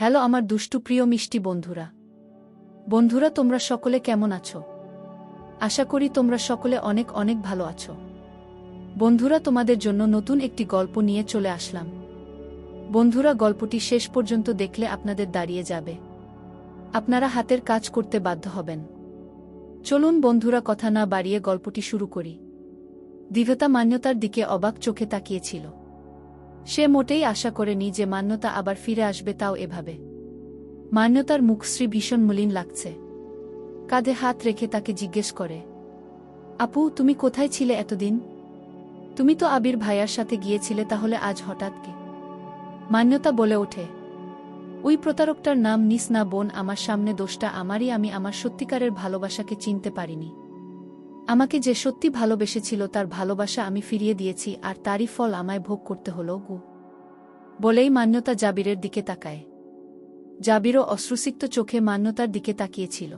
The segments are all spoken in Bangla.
হ্যালো আমার দুষ্টু প্রিয় মিষ্টি বন্ধুরা। বন্ধুরা, তোমরা সকলে কেমন আছো? আশা করি তোমরা সকলে অনেক অনেক ভালো আছো। বন্ধুরা, তোমাদের জন্য নতুন একটি গল্প নিয়ে চলে আসলাম। বন্ধুরা, গল্পটি শেষ পর্যন্ত দেখলে আপনাদের দাঁড়িয়ে যাবে। আপনারা হাতের কাজ করতে বাধ্য হবেন। চলুন বন্ধুরা, কথা না বাড়িয়ে গল্পটি শুরু করি। দিভতা মান্যতার দিকে অবাক চোখে তাকিয়েছিল। সে মোটেই আশা করেনি যে মান্যতা আবার ফিরে আসবে তাও এভাবে। মান্যতার মুখশ্রী ভীষণ মলিন লাগছে। কাঁধে হাত রেখে তাকে জিজ্ঞেস করে, আপু, তুমি কোথায় ছিলে এতদিন? তুমি তো আবির ভাইয়ার সাথে গিয়েছিলে তাহলে আজ হঠাৎ কি? মান্যতা বলে ওঠে, ওই প্রতারকটার নাম নিস না বোন, আমার সামনে দোষটা আমারই, আমি আমার সত্যিকারের ভালোবাসাকে চিনতে পারিনি। আমাকে যে সত্যি ভালোবেসেছিল তার ভালোবাসা আমি ফিরিয়ে দিয়েছি আর তারই ফল আমায় ভোগ করতে হলো, গু। বলেই মান্যতা জাবিরের দিকে তাকায়। জাবিরও অশ্রুসিক্ত চোখে মান্যতার দিকে তাকিয়েছিল।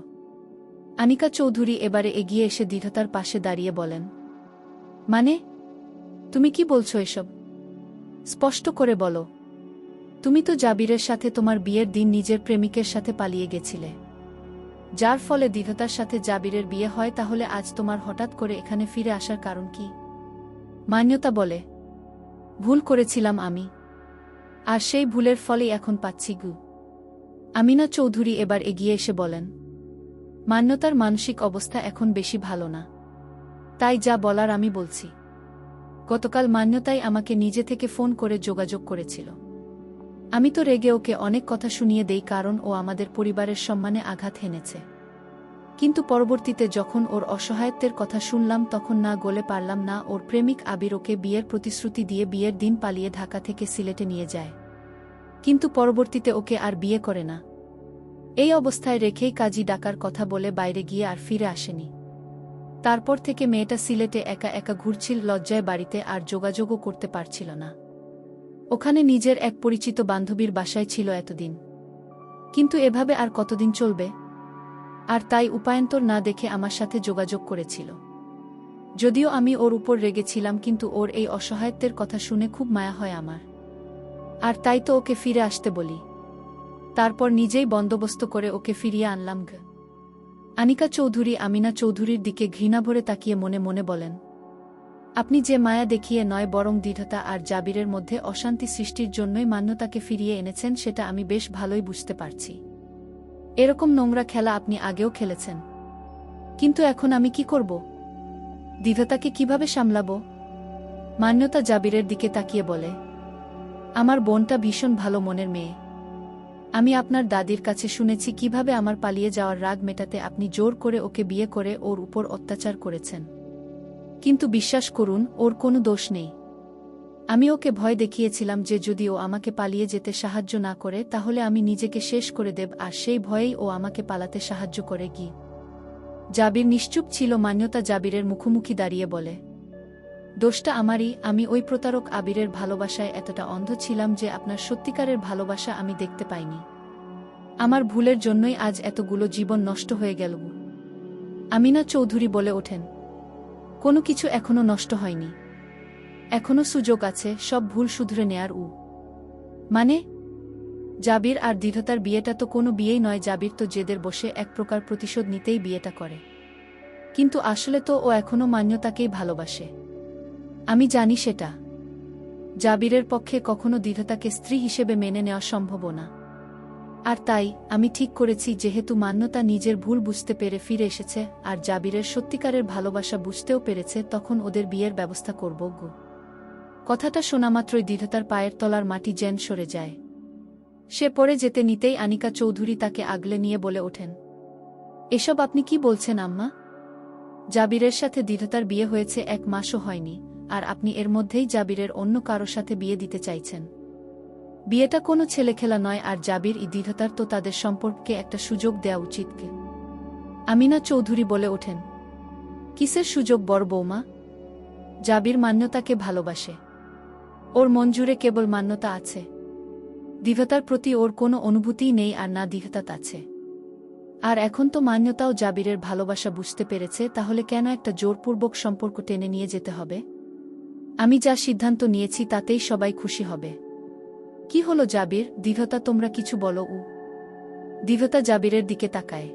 আনিকা চৌধুরী এবারে এগিয়ে এসে দৃঢ়তার পাশে দাঁড়িয়ে বলেন মানে? তুমি কি বলছো এসব? স্পষ্ট করে বলো। তুমি তো জাবিরের সাথে তোমার বিয়ের দিন নিজের প্রেমিকের সাথে পালিয়ে গেছিলে। যার ফলে দীর্ঘতার সাথে জাবিরের বিয়ে হয়, তাহলে আজ তোমার হঠাৎ করে এখানে ফিরে আসার কারণ কি? মান্যতা বলে, ভুল করেছিলাম আমি। আর সেই ভুলের ফলেই এখন পাচ্ছি গু। আমিনা চৌধুরী এবার এগিয়ে এসে বলেন, মান্যতার মানসিক অবস্থা এখন বেশি ভালো না। তাই যা বলার আমি বলছি। গতকাল মান্যতাই আমাকে নিজে থেকে ফোন করে যোগাযোগ করেছিল। আমি তো রেগে ওকে অনেক কথা শুনিয়ে দেই কারণ ও আমাদের পরিবারের সম্মানে আঘাত হেনেছে। কিন্তু পরবর্তীতে যখন ওর অসহায়ত্বের কথা শুনলাম তখন না গলে পারলাম না ওর প্রেমিক আবির ওকে বিয়ের প্রতিশ্রুতি দিয়ে বিয়ের দিন পালিয়ে ঢাকা থেকে সিলেটে নিয়ে যায়। কিন্তু পরবর্তীতে ওকে আর বিয়ে করে না। এই অবস্থায় রেখেই কাজী ডাকার কথা বলে বাইরে গিয়ে আর ফিরে আসেনি। তারপর থেকে মেয়েটা সিলেটে একা একা ঘুরছিল, লজ্জায় বাড়িতে আর যোগাযোগও করতে পারছিল না। ওখানে নিজের এক পরিচিত বান্ধবীর বাসায় ছিল এতদিন। কিন্তু এভাবে আর কতদিন চলবে? আর তাই উপায়ন্তর না দেখে আমার সাথে যোগাযোগ করেছিল। যদিও আমি ওর উপর রেগেছিলাম, কিন্তু ওর এই অসহায়ত্বের কথা শুনে খুব মায়া হয় আমার। আর তাই তো ওকে ফিরে আসতে বলি। তারপর নিজেই বন্দোবস্ত করে ওকে ফিরিয়ে আনলাম আনিকা চৌধুরী আমিনা চৌধুরীর দিকে ঘৃণা ভরে তাকিয়ে মনে মনে বলেন আপনি যে মায়া দেখিয়ে নয়, বরং দৃঢ়তা আর জাবিরের মধ্যে অশান্তি সৃষ্টির জন্যই মান্যতাকে ফিরিয়ে এনেছেন, সেটা আমি বেশ ভালোই বুঝতে পারছি। এরকম নোংরা খেলা আপনি আগেও খেলেছেন। কিন্তু এখন আমি কি করব? দৃঢ়তাকে কীভাবে সামলাব? মান্যতা জাবিরের দিকে তাকিয়ে বলে, আমার বোনটা ভীষণ ভালো মনের মেয়ে। আমি আপনার দাদির কাছে শুনেছি কীভাবে আমার পালিয়ে যাওয়ার রাগ মেটাতে আপনি জোর করে ওকে বিয়ে করে ওর উপর অত্যাচার করেছেন। কিন্তু বিশ্বাস করুন, ওর কোনো দোষ নেই। আমি ওকে ভয় দেখিয়েছিলাম যে যদি ও আমাকে পালিয়ে যেতে সাহায্য না করে, তাহলে আমি নিজেকে শেষ করে দেব, আর সেই ভয়েই ও আমাকে পালাতে সাহায্য করে কি? জাবির নিশ্চুপ ছিল, মান্যতা জাবিরের মুখোমুখি দাঁড়িয়ে বলে। দোষটা আমারই, আমি ওই প্রতারক আবিরের ভালোবাসায় এতটা অন্ধ ছিলাম যে আপনার সত্যিকারের ভালোবাসা আমি দেখতে পাইনি। আমার ভুলের জন্যই আজ এতগুলো জীবন নষ্ট হয়ে গেল। আমিনা চৌধুরী বলে ওঠেন কোনো কিছু এখনও নষ্ট হয়নি। এখনও সুযোগ আছে, সব ভুল শুধরে নেয়ার উ। মানে? জাবির আর দৃঢ়তার বিয়েটা তো কোনো বিয়েই নয়, জাবির তো জেদের বসে এক প্রকার প্রতিশোধ নিতেই বিয়েটা করে। কিন্তু আসলে তো ও এখনও মান্যতাকেই ভালোবাসে। আমি জানি সেটা। জাবিরের পক্ষে কখনো দৃঢ়তাকে স্ত্রী হিসেবে মেনে নেওয়া সম্ভব না। আর তাই, আমি ঠিক করেছি যেহেতু মান্যতা নিজের ভুল বুঝতে পেরে ফিরে এসেছে, আর জাবিরের সত্যিকারের ভালোবাসা বুঝতেও পেরেছে, তখন ওদের বিয়ের ব্যবস্থা করব গো। কথাটা শোনামাত্রই দৃঢ়তার পায়ের তলার মাটি জেন সরে যায়। সে পরে যেতে নিতেই আনিকা চৌধুরী তাকে আগলে নিয়ে বলে ওঠেন। এসব আপনি কি বলছেন, আম্মা? জাবিরের সাথে দৃঢ়তার বিয়ে হয়েছে এক মাসও হয়নি, আর আপনি এর মধ্যেই জাবিরের অন্য কারও সাথে বিয়ে দিতে চাইছেন। বিয়েটা কোনো ছেলেখেলা নয় আর জাবির দৃঢ়তার তো তাদের সম্পর্কে একটা সুযোগ দেওয়া উচিত কে আমিনা চৌধুরী বলে ওঠেন, কিসের সুযোগ বড় বৌমা? জাবির মান্যতাকে ভালোবাসে। ওর মঞ্জুরে কেবল মান্যতা আছে। দৃঢ়তার প্রতি ওর কোনো অনুভূতিই নেই আর না দৃঢ়তাত আছে আর এখন তো মান্যতাও জাবিরের ভালোবাসা বুঝতে পেরেছে, তাহলে কেন একটা জোরপূর্বক সম্পর্ক টেনে নিয়ে যেতে হবে? আমি যা সিদ্ধান্ত নিয়েছি, তাতেই সবাই খুশি হবে। কি হলো জাবির? দীঘতা তোমরা কিছু বলো উ। দীঘতা জাবিরের দিকে তাকায়।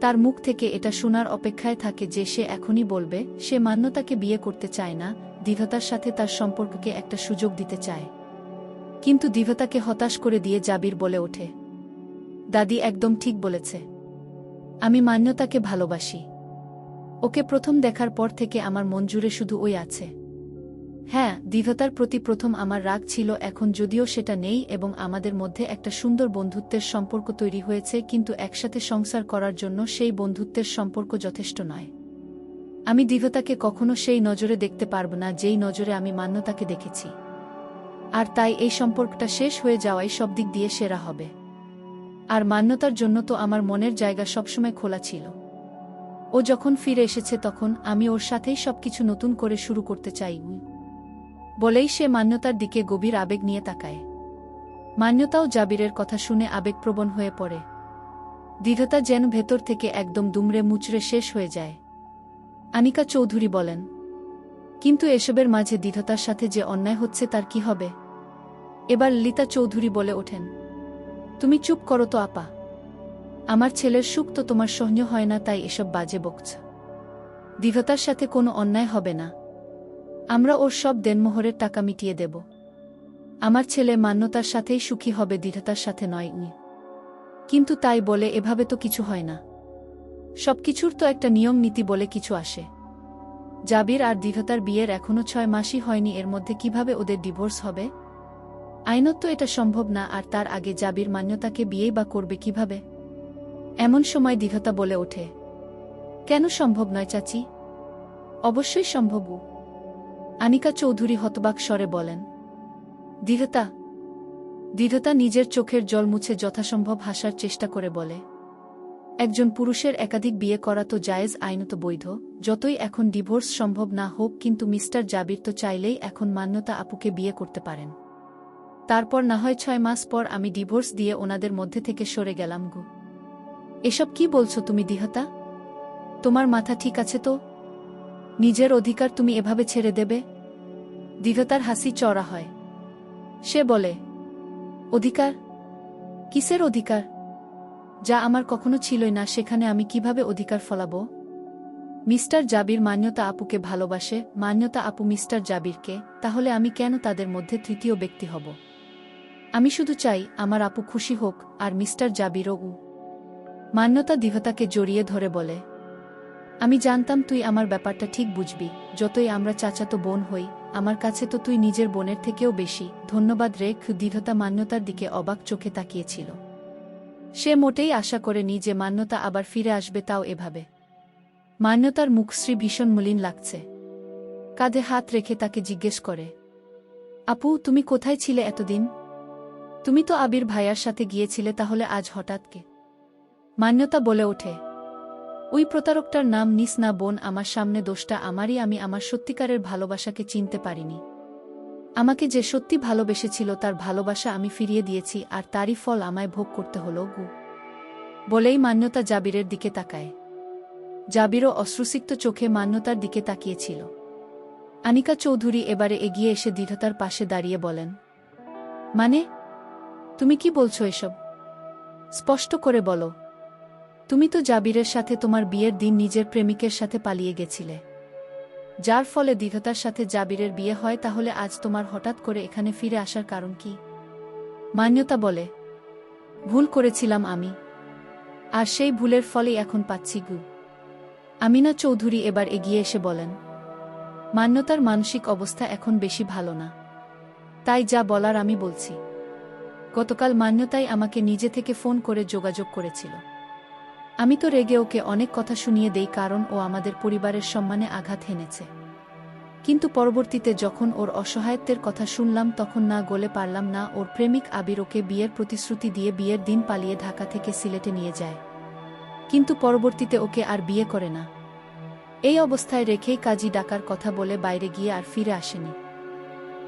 তার মুখ থেকে এটা শোনার অপেক্ষায় থাকে যে সে এখনই বলবে, সে মান্যতাকে বিয়ে করতে চায় না দীঘতার সাথে তার সম্পর্ককে একটা সুযোগ দিতে চায়। কিন্তু দীঘতাকে হতাশ করে দিয়ে জাবির বলে ওঠে, দাদি একদম ঠিক বলেছে। আমি মান্যতাকে ভালোবাসি। ওকে প্রথম দেখার পর থেকে আমার মন জুড়ে শুধু ওই আছে। হ্যাঁ দীঘতার প্রতি প্রথম আমার রাগ ছিল, এখন যদিও সেটা নেই এবং আমাদের মধ্যে একটা সুন্দর বন্ধুত্বের সম্পর্ক তৈরি হয়েছে, কিন্তু একসাথে সংসার করার জন্য সেই বন্ধুত্বের সম্পর্ক যথেষ্ট নয়। আমি দীঘতাকে কখনো সেই নজরে দেখতে পারব না, যেই নজরে আমি মান্যতাকে দেখেছি। আর তাই এই সম্পর্কটা শেষ হয়ে যাওয়াই সব দিক দিয়ে সেরা হবে। আর মান্যতার জন্য তো আমার মনের জায়গা সবসময় খোলা ছিল। ও যখন ফিরে এসেছে তখন আমি ওর সাথেই সবকিছু নতুন করে শুরু করতে চাই। বলেই সে মান্যতার দিকে গভীর আবেগ নিয়ে তাকায়। মান্যতাও জাবিরের কথা শুনে আবেগপ্রবণ হয়ে পড়ে। দীঘতা যেন ভেতর থেকে একদম দুমড়ে মুচড়ে শেষ হয়ে যায়। আনিকা চৌধুরী বলেন, কিন্তু এসবের মাঝে দীঘতার সাথে যে অন্যায় হচ্ছে তার কি হবে? এবার লিতা চৌধুরী বলে ওঠেন, তুমি চুপ করো তো আপা। আমার ছেলের সুখ তো তোমার সহ্য হয় না তাই এসব বাজে বকছ। দীঘতার সাথে কোনো অন্যায় হবে না। আমরা ওর সব দেনমোহরের টাকা মিটিয়ে দেব। আমার ছেলে মান্যতার সাথেই সুখী হবে, দৃঢ়তার সাথে নয় উনি। কিন্তু তাই বলে এভাবে তো কিছু হয় না। সবকিছুর তো একটা নিয়ম নীতি বলে কিছু আসে। জাবির আর দৃঢ়তার বিয়ের এখনও ছয় মাসই হয়নি, এর মধ্যে কীভাবে ওদের ডিভোর্স হবে? আইনত এটা সম্ভব না, আর তার আগে জাবির মান্যতাকে বিয়েই বা করবে কীভাবে? এমন সময় দীঘতা বলে ওঠে। কেন সম্ভব নয়, চাচি? অবশ্যই সম্ভব উ। আনিকা চৌধুরী হতবাক স্বরে বলেন, দৃঢ়তা দৃঢ়তা নিজের চোখের জল মুছে যথাসম্ভব হাসার চেষ্টা করে বলে। একজন পুরুষের একাধিক বিয়ে করা তো জায়েজ আইনত বৈধ, যতই এখন ডিভোর্স সম্ভব না হোক কিন্তু মিস্টার জাবির তো চাইলেই এখন মান্যতা আপুকে বিয়ে করতে পারেন। তারপর না হয় ছয় মাস পর আমি ডিভোর্স দিয়ে ওনাদের মধ্যে থেকে সরে গেলাম গু। এসব কি বলছো তুমি দিহতা তোমার মাথা ঠিক আছে তো? নিজের অধিকার তুমি এভাবে ছেড়ে দেবে? দীঘতার হাসি চড়া হয়। সে বলে, অধিকার? কিসের অধিকার? যা আমার কখনো ছিলই না, সেখানে আমি কীভাবে অধিকার ফলাব? মিস্টার জাবির মান্যতা আপুকে ভালোবাসে। মান্যতা আপু মিস্টার জাবিরকে, তাহলে আমি কেন তাদের মধ্যে তৃতীয় ব্যক্তি হব? আমি শুধু চাই আমার আপু খুশি হোক, আর মিস্টার জাবিরও মান্যতা দীঘতাকে জড়িয়ে ধরে বলে আমি জানতাম তুই আমার ব্যাপারটা ঠিক বুঝবি, যতই আমরা চাচাতো বোন হই, আমার কাছে তো তুই নিজের বোনের থেকেও বেশি। ধন্যবাদ রেখ, দৃঢ়তা মান্যতার দিকে অবাক চোখে তাকিয়েছিল। সে মোটেই আশা করেনি যে মান্যতা আবার ফিরে আসবে তাও এভাবে। মান্যতার মুখশ্রী ভীষণ মলিন লাগছে। কাঁধে হাত রেখে তাকে জিজ্ঞেস করে, আপু, তুমি কোথায় ছিলে এতদিন? তুমি তো আবির ভাইয়ার সাথে গিয়েছিলে তাহলে আজ হঠাৎ কে? মান্যতা বলে ওঠে ওই প্রতারকটার নাম নিস না বোন, আমার সামনে দোষটা আমারই, আমি আমার সত্যিকারের ভালোবাসাকে চিনতে পারিনি। আমাকে যে সত্যি ভালোবেসেছিল, তার ভালোবাসা আমি ফিরিয়ে দিয়েছি, আর তারই ফল আমায় ভোগ করতে হলো, গু। বলেই মান্যতা জাবিরের দিকে তাকায়। জাবিরও অশ্রুসিক্ত চোখে মান্যতার দিকে তাকিয়েছিল। আনিকা চৌধুরী এবারে এগিয়ে এসে দৃঢ়তার পাশে দাঁড়িয়ে বলেন মানে? তুমি কি বলছো এসব? স্পষ্ট করে বলো। তুমি তো জাবিরের সাথে তোমার বিয়ের দিন নিজের প্রেমিকের সাথে পালিয়ে গেছিলে। যার ফলে দীঘতার সাথে জাবিরের বিয়ে হয়, তাহলে আজ তোমার হঠাৎ করে এখানে ফিরে আসার কারণ কি? মান্যতা বলে, ভুল করেছিলাম আমি। আর সেই ভুলের ফলেই এখন পাচ্ছি গু। আমিনা চৌধুরী এবার এগিয়ে এসে বলেন, মান্যতার মানসিক অবস্থা এখন বেশি ভালো না। তাই যা বলার আমি বলছি। গতকাল মান্যতাই আমাকে নিজে থেকে ফোন করে যোগাযোগ করেছিল। আমি তো রেগে ওকে অনেক কথা শুনিয়ে দেই কারণ ও আমাদের পরিবারের সম্মানে আঘাত হেনেছে। কিন্তু পরবর্তীতে যখন ওর অসহায়ত্বের কথা শুনলাম তখন না গলে পারলাম না ওর প্রেমিক আবির ওকে বিয়ের প্রতিশ্রুতি দিয়ে বিয়ের দিন পালিয়ে ঢাকা থেকে সিলেটে নিয়ে যায়। কিন্তু পরবর্তীতে ওকে আর বিয়ে করে না। এই অবস্থায় রেখেই কাজী ডাকার কথা বলে বাইরে গিয়ে আর ফিরে আসেনি।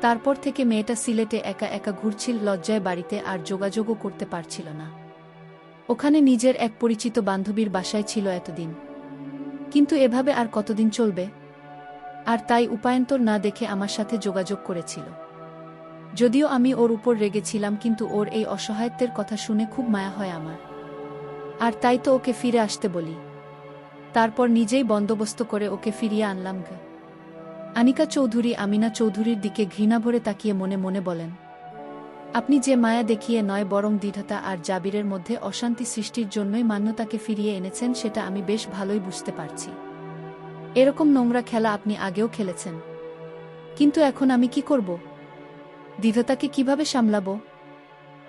তারপর থেকে মেয়েটা সিলেটে একা একা ঘুরছিল, লজ্জায় বাড়িতে আর যোগাযোগও করতে পারছিল না। ওখানে নিজের এক পরিচিত বান্ধবীর বাসায় ছিল এতদিন। কিন্তু এভাবে আর কতদিন চলবে? আর তাই উপায়ন্তর না দেখে আমার সাথে যোগাযোগ করেছিল। যদিও আমি ওর উপর রেগেছিলাম, কিন্তু ওর এই অসহায়ত্বের কথা শুনে খুব মায়া হয় আমার। আর তাই তো ওকে ফিরে আসতে বলি। তারপর নিজেই বন্দোবস্ত করে ওকে ফিরিয়ে আনলাম আনিকা চৌধুরী আমিনা চৌধুরীর দিকে ঘৃণা ভরে তাকিয়ে মনে মনে বলেন আপনি যে মায়া দেখিয়ে নয়, বরং দৃঢ়তা আর জাবিরের মধ্যে অশান্তি সৃষ্টির জন্যই মান্যতাকে ফিরিয়ে এনেছেন, সেটা আমি বেশ ভালোই বুঝতে পারছি। এরকম নোংরা খেলা আপনি আগেও খেলেছেন। কিন্তু এখন আমি কি করব? দৃঢ়তাকে কীভাবে সামলাবো?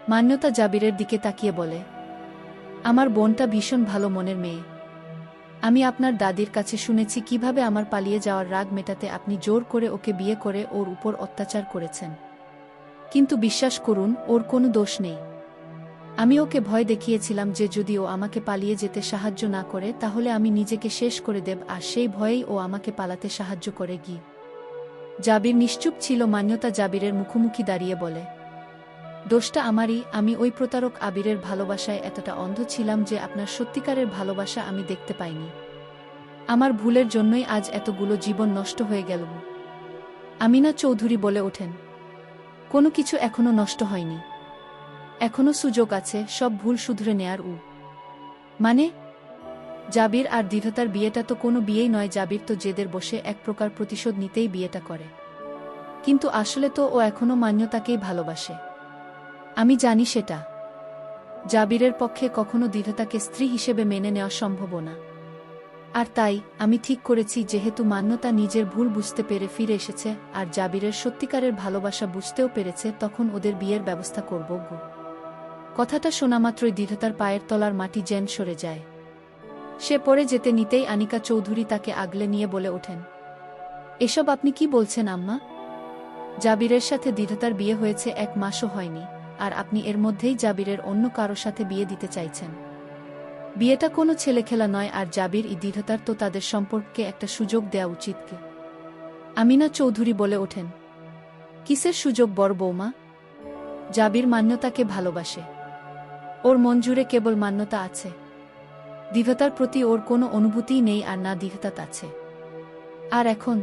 মান্যতা জাবিরের দিকে তাকিয়ে বলে, আমার বোনটা ভীষণ ভালো মনের মেয়ে। আমি আপনার দাদির কাছে শুনেছি কীভাবে আমার পালিয়ে যাওয়ার রাগ মেটাতে আপনি জোর করে ওকে বিয়ে করে ওর উপর অত্যাচার করেছেন। কিন্তু বিশ্বাস করুন, ওর কোনো দোষ নেই। আমি ওকে ভয় দেখিয়েছিলাম যে যদি ও আমাকে পালিয়ে যেতে সাহায্য না করে, তাহলে আমি নিজেকে শেষ করে দেব, আর সেই ভয়েই ও আমাকে পালাতে সাহায্য করে গি। জাবির নিশ্চুপ ছিল, মান্যতা জাবিরের মুখোমুখি দাঁড়িয়ে বলে, দোষটা আমারই, আমি ওই প্রতারক আবিরের ভালোবাসায় এতটা অন্ধ ছিলাম যে আপনার সত্যিকারের ভালোবাসা আমি দেখতে পাইনি। আমার ভুলের জন্যই আজ এতগুলো জীবন নষ্ট হয়ে গেল। আমিনা চৌধুরী বলে ওঠেন কোনো কিছু এখনও নষ্ট হয়নি। এখনও সুযোগ আছে সব ভুল শুধরে নেয়ার উ। মানে? জাবির আর দৃঢ়তার বিয়েটা তো কোনো বিয়েই নয়, জাবির তো জেদের বসে এক প্রকার প্রতিশোধ নিতেই বিয়েটা করে। কিন্তু আসলে তো ও এখনও মান্যতাকেই ভালোবাসে। আমি জানি সেটা। জাবিরের পক্ষে কখনো দৃঢ়তাকে স্ত্রী হিসেবে মেনে নেওয়া সম্ভব না। আর তাই, আমি ঠিক করেছি যেহেতু মান্যতা নিজের ভুল বুঝতে পেরে ফিরে এসেছে, আর জাবিরের সত্যিকারের ভালোবাসা বুঝতেও পেরেছে, তখন ওদের বিয়ের ব্যবস্থা করব গো। কথাটা শোনামাত্রই দৃঢ়তার পায়ের তলার মাটি জেন সরে যায়। সে পরে যেতে নিতেই আনিকা চৌধুরী তাকে আগলে নিয়ে বলে ওঠেন, এসব আপনি কি বলছেন আম্মা? জাবিরের সাথে দৃঢ়তার বিয়ে হয়েছে এক মাসও হয়নি, আর আপনি এর মধ্যেই জাবিরের অন্য কারও সাথে বিয়ে দিতে চাইছেন। বিয়েটা কোনো ছেলেখেলা নয় আর জাবির দৃঢ়তার তো তাদের সম্পর্কে একটা সুযোগ দেওয়া উচিত কি আমিনা চৌধুরী বলে ওঠেন, কিসের সুযোগ বড় বৌমা? জাবির মান্যতাকে ভালোবাসে। ওর জুড়ে কেবল মান্যতা আছে। দৃঢ়তার প্রতি ওর কোনো অনুভূতিই নেই আর না দৃঢ়তা আছে আর এখন